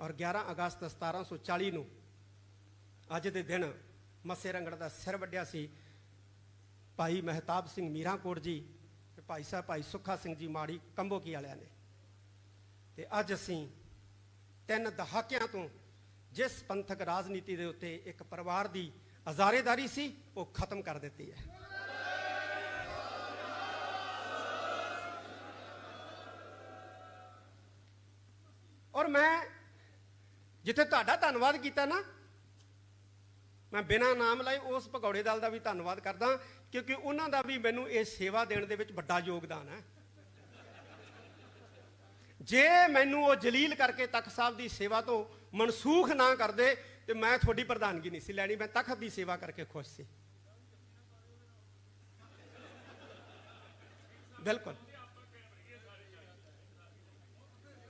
ਔਰ 11 ਅਗਸਤ 1740 ਨੂੰ ਅੱਜ ਦੇ ਦਿਨ ਮੱਸੇ ਰੰਗੜ ਦਾ ਸਿਰ ਵੱਢਿਆ ਸੀ ਭਾਈ ਮਹਿਤਾਬ ਸਿੰਘ ਮੀਰਾਂਕੋਟ ਜੀ ਤੇ ਭਾਈ ਸਾਹਿਬ ਭਾਈ ਸੁੱਖਾ ਸਿੰਘ ਜੀ ਮਾੜੀ ਕੰਬੋਕੀ ਵਾਲਿਆਂ ਨੇ। ਤੇ ਅੱਜ ਅਸੀਂ ਤਿੰਨ ਦਹਾਕਿਆਂ ਤੋਂ ਜਿਸ ਪੰਥਕ ਰਾਜਨੀਤੀ ਦੇ ਉੱਤੇ ਇੱਕ ਪਰਿਵਾਰ ਦੀ ਅਜ਼ਾਰੇਦਾਰੀ ਸੀ, ਉਹ ਖਤਮ ਕਰ ਦਿੱਤੀ ਹੈ। ਔਰ ਮੈਂ ਜਿੱਥੇ ਤੁਹਾਡਾ ਧੰਨਵਾਦ ਕੀਤਾ ਨਾ, ਮੈਂ ਬਿਨਾਂ ਨਾਮ ਲਾਏ ਉਸ ਭਗੌੜੇ ਦਲ ਦਾ ਵੀ ਧੰਨਵਾਦ ਕਰਦਾ, ਕਿਉਂਕਿ ਉਹਨਾਂ ਦਾ ਵੀ ਮੈਨੂੰ ਇਹ ਸੇਵਾ ਦੇਣ ਦੇ ਵਿੱਚ ਵੱਡਾ ਯੋਗਦਾਨ ਹੈ। ਜੇ ਮੈਨੂੰ ਉਹ ਜਲੀਲ ਕਰਕੇ ਤਖਤ ਸਾਹਿਬ ਦੀ ਸੇਵਾ ਤੋਂ ਮਨਸੂਖ ਨਾ ਕਰਦੇ, ਤੇ ਮੈਂ ਤੁਹਾਡੀ ਪ੍ਰਧਾਨਗੀ ਨਹੀਂ ਸੀ ਲੈਣੀ, ਮੈਂ ਤਖਤ ਦੀ ਸੇਵਾ ਕਰਕੇ ਖੁਸ਼ ਸੀ। ਬਿਲਕੁਲ।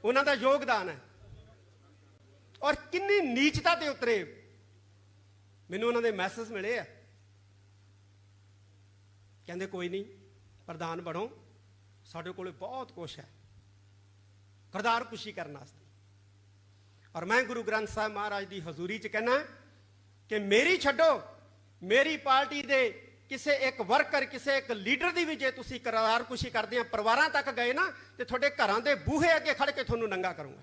ਉਹਨਾਂ ਦਾ ਯੋਗਦਾਨ ਹੈ। ਔਰ ਕਿੰਨੀ ਨੀਚਤਾ ਤੇ ਉਤਰੇ। ਮੈਨੂੰ ਉਹਨਾਂ ਦੇ ਮੈਸੇਜ ਮਿਲੇ ਆ। ਕਹਿੰਦੇ, ਕੋਈ ਨਹੀਂ, ਪ੍ਰਧਾਨ ਬਣੋ। ਸਾਡੇ ਕੋਲੇ ਬਹੁਤ ਕੁਛ ਹੈ। ਕਰਦਾਰ ਕੁਸ਼ੀ ਕਰਨ ਵਾਸਤੇ। ਔਰ ਮੈਂ ਗੁਰੂ ਗ੍ਰੰਥ ਸਾਹਿਬ ਮਹਾਰਾਜ ਦੀ ਹਜ਼ੂਰੀ 'ਚ ਕਹਿਣਾ ਕਿ ਮੇਰੀ ਛੱਡੋ। ਮੇਰੀ ਪਾਰਟੀ ਦੇ ਕਿਸੇ ਇੱਕ ਵਰਕਰ ਕਿਸੇ ਇੱਕ ਲੀਡਰ ਦੀ ਵੀ ਜੇ ਤੁਸੀਂ ਕਰਤਾਰ ਕੁਸ਼ੀ ਕਰਦੇ ਆ, ਪਰਿਵਾਰਾਂ ਤੱਕ ਗਏ ਨਾ, ਤੇ ਤੁਹਾਡੇ ਘਰਾਂ ਦੇ ਬੂਹੇ ਅੱਗੇ ਖੜ ਕੇ ਤੁਹਾਨੂੰ ਨੰਗਾ ਕਰੂੰਗਾ।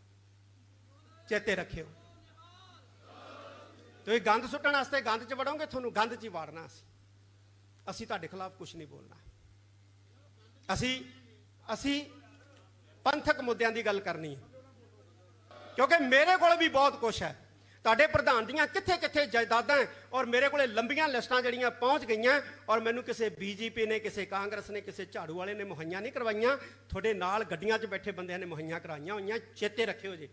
ਚੇਤੇ ਰੱਖਿਓ। ਤੁਸੀਂ ਗੰਦ ਸੁੱਟਣ ਵਾਸਤੇ ਗੰਦ 'ਚ ਵੜੋਗੇ, ਤੁਹਾਨੂੰ ਗੰਦ 'ਚ ਹੀ ਵਾੜਨਾ ਅਸੀਂ। ਅਸੀਂ ਤੁਹਾਡੇ ਖਿਲਾਫ ਕੁਝ ਨਹੀਂ ਬੋਲਣਾ। ਅਸੀਂ ਅਸੀਂ ਪੰਥਕ ਮੁੱਦਿਆਂ ਦੀ ਗੱਲ ਕਰਨੀ ਹੈ। ਕਿਉਂਕਿ ਮੇਰੇ ਕੋਲ ਵੀ ਬਹੁਤ ਕੁਝ ਹੈ। ਤੁਹਾਡੇ ਪ੍ਰਧਾਨ ਦੀਆਂ ਕਿੱਥੇ ਕਿੱਥੇ ਜਾਇਦਾਦਾਂ ਔਰ ਮੇਰੇ ਕੋਲੇ ਲੰਬੀਆਂ ਲਿਸਟਾਂ ਜਿਹੜੀਆਂ ਪਹੁੰਚ ਗਈਆਂ ਔਰ ਮੈਨੂੰ ਕਿਸੇ ਬੀਜੇਪੀ ਨੇ, ਕਿਸੇ ਕਾਂਗਰਸ ਨੇ, ਕਿਸੇ ਝਾੜੂ ਵਾਲੇ ਨੇ ਮੁਹੱਈਆ ਨਹੀਂ ਕਰਵਾਈਆਂ। ਤੁਹਾਡੇ ਨਾਲ ਗੱਡੀਆਂ 'ਚ ਬੈਠੇ ਬੰਦਿਆਂ ਨੇ ਮੁਹੱਈਆ ਕਰਾਈਆਂ ਹੋਈਆਂ। ਚੇਤੇ ਰੱਖਿਓ ਜੀ।